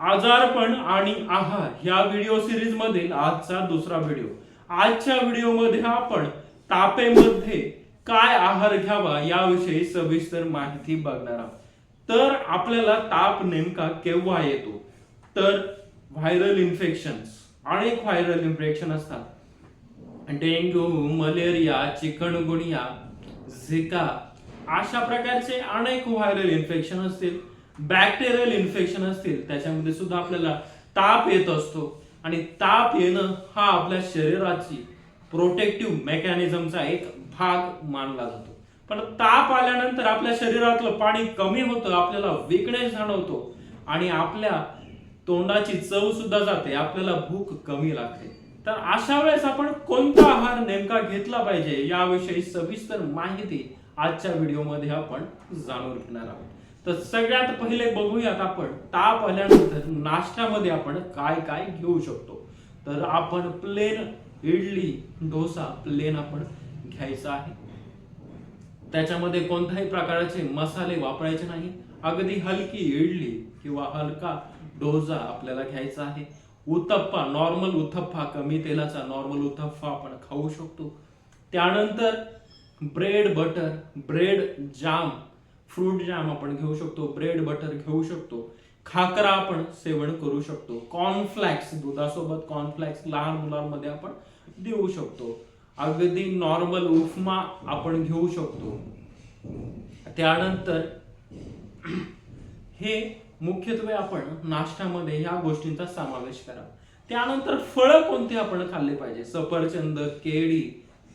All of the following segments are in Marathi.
आजारपण आणि आहार ह्या व्हिडिओ सिरीज मधील आजचा दुसरा व्हिडिओ आजच्या व्हिडिओमध्ये आपण तापेमध्ये काय आहार घ्यावा याविषयी सविस्तर माहिती बघणार आहोत. तर आपल्याला ताप नेमका केव्हा येतो? तर व्हायरल इन्फेक्शन अनेक व्हायरल इन्फेक्शन असतात. डेंग्यू मलेरिया चिकनगुनिया झिका अशा प्रकारचे अनेक व्हायरल इन्फेक्शन असतील. बॅक्टेरियल इन्फेक्शन असतील त्याच्यामध्ये सुद्धा आपल्याला ताप येत असतो. आणि ताप येणं हा आपल्या शरीराची प्रोटेक्टिव्ह मेकॅनिझमचा एक भाग मानला जातो. पण ताप आल्यानंतर आपल्या शरीरातलं पाणी कमी होतं आपल्याला विकनेस जाणवतो आणि आपल्या तोंडाची चव सुद्धा जाते आपल्याला भूक कमी लागते. तर अशा वेळेस आपण कोणता आहार नेमका घेतला पाहिजे याविषयी सविस्तर माहिती आजच्या व्हिडिओमध्ये आपण जाणून घेणार आहोत. तर सगळ्यात पहिले बघूयात आपण ताप आल्यानंतर नाश्त्यामध्ये आपण काय काय घेऊ शकतो. तर आपण प्लेन इडली डोसा प्लेन आपण घ्यायचा आहे. त्याच्यामध्ये कोणत्याही प्रकारचे मसाले वापरायचे नाही. अगदी हलकी इडली किंवा हलका डोसा आपल्याला घ्यायचा आहे. उत्तप्पा नॉर्मल उत्तप्पा कमी तेलाचा नॉर्मल उत्तप्पा आपण खाऊ शकतो. त्यानंतर bread butter bread jam fruit jam आपण घेऊ शकतो ब्रेड बटर घेऊ शकतो खाकरा आपण सेवन करू शकतो कॉर्नफ्लॅक्स दुधासोबत कॉर्नफ्लॅक्स लहान मुलांमध्ये आपण देऊ शकतो. अगदी नॉर्मल उपमा आपण घेऊ शकतो. त्यानंतर हे मुख्यत्वे आपण नाश्त्यामध्ये ह्या गोष्टींचा समावेश करा. त्यानंतर फळं कोणती आपण खाल्ले पाहिजे? सफरचंद केळी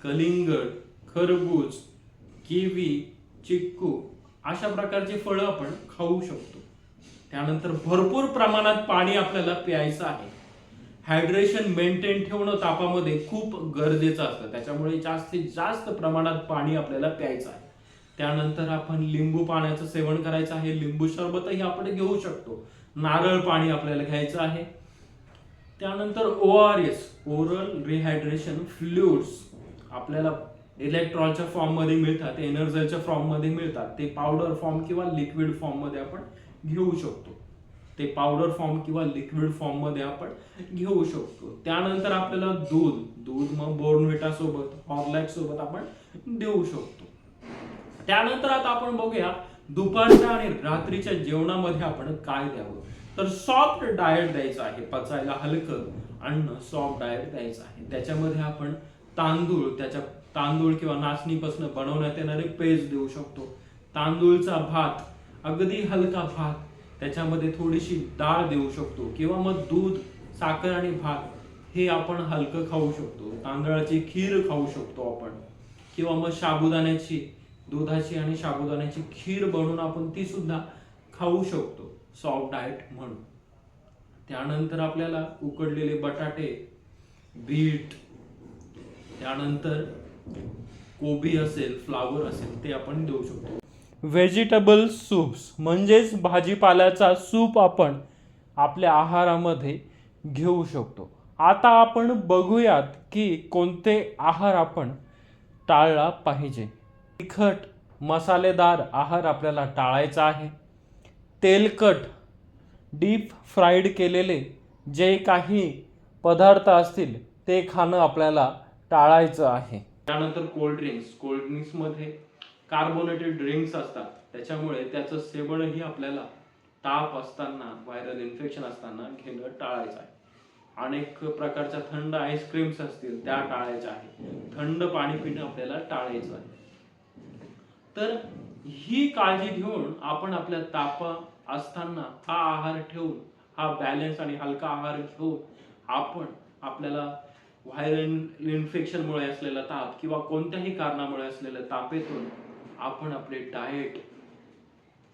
कलिंगड खरबूज किवी चिक्कू अशा प्रकारची फळं आपण खाऊ शकतो. त्यानंतर भरपूर प्रमाणात पाणी आपल्याला प्यायचं आहे. हायड्रेशन मेंटेन ठेवणं तापामध्ये खूप गरजेचं असतं. त्याच्यामुळे जास्तीत जास्त प्रमाणात पाणी आपल्याला प्यायचं आहे. त्यानंतर आपण लिंबू पाण्याचं सेवन करायचं आहे. लिंबू सरबतही आपण घेऊ शकतो. नारळ पाणी आपल्याला घ्यायचं आहे. त्यानंतर O R S oral rehydration fluids आपल्याला इलेक्ट्रॉलच्या फॉर्ममध्ये मिळतात एनर्जलच्या फॉर्ममध्ये मिळतात ते पावडर फॉर्म किंवा लिक्विड फॉर्ममध्ये आपण घेऊ शकतो. ते पावडर फॉर्म किंवा लिक्विड फॉर्ममध्ये आपण घेऊ शकतो. त्यानंतर आपल्याला दूध दूध मग बोर्नविटा सोबत हॉर्लॅक सोबत आपण देऊ शकतो. त्यानंतर आता आपण बघूया दुपारच्या आणि रात्रीच्या जेवणामध्ये आपण काय द्यावं? तर सॉफ्ट डाएट द्यायचं आहे पचायला हलकं अन्न सॉफ्ट डाएट द्यायचं आहे. त्याच्यामध्ये आपण तांदूळ त्याच्या तांदूळ किंवा नाचणीपासून बनवण्यात येणारे पेज देऊ शकतो. तांदूळचा भात अगदी हलका भात त्याच्यामध्ये थोडीशी डाळ देऊ शकतो किंवा मग दूध साखर आणि भात हे आपण हलकं खाऊ शकतो. तांदळाची खीर खाऊ शकतो आपण. किंवा मग साबुदाण्याची दुधाची आणि साबुदाण्याची खीर बनवून आपण ती सुद्धा खाऊ शकतो. सॉफ्ट डाएट म्हणून. त्यानंतर आपल्याला उकडलेले बटाटे बीट त्यानंतर कोबी असेल फ्लावर असेल ते आपण देऊ शकतो. व्हेजिटेबल सूप्स म्हणजेच भाजीपाल्याचा सूप आपण आपल्या आहारामध्ये घेऊ शकतो. आता आपण बघूयात की कोणते आहार आपण टाळला पाहिजे. तिखट मसालेदार आहार आपल्याला टाळायचा आहे. तेलकट डीप फ्राईड केलेले जे काही पदार्थ असतील ते खाणं आपल्याला टाळायचं आहे. त्यानंतर कोल्ड ड्रिंक्स कोल्ड ड्रिंक्समध्ये कार्बोनेटेड ड्रिंक्स असतात. त्याच्यामुळे त्याचं सेवनही आपल्याला ताप असताना व्हायरल इन्फेक्शन असताना घेणं टाळायचं आहे. अनेक प्रकारच्या थंड आईस्क्रीम्स असतील त्या टाळायच्या आहे थंड पाणी पिणं आपल्याला टाळायचं आहे. तर ही काळजी घेऊन आपण आपल्या तापा असताना हा आहार ठेवून हा बॅलन्स आणि हलका आहार घेऊन आपण आपल्याला व्हायरल इन्फेक्शनमुळे असलेला ताप किंवा कोणत्याही कारणामुळे असलेल्या तापेतून आपण आपले डाएट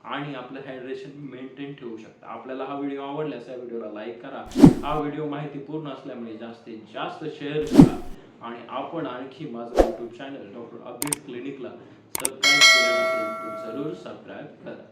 आणि आपलं हायड्रेशन मेंटेन ठेवू शकता. आपल्याला हा व्हिडिओ आवडल्यास या व्हिडिओला लाईक करा. हा व्हिडिओ माहितीपूर्ण असल्यामुळे जास्तीत जास्त शेअर करा. आणि आपण आणखी माझं यूट्यूब चॅनल डॉक्टर अब्दुल क्लिनिकला सबस्क्राईब केलं नसेल तर जरूर सबस्क्राईब करा.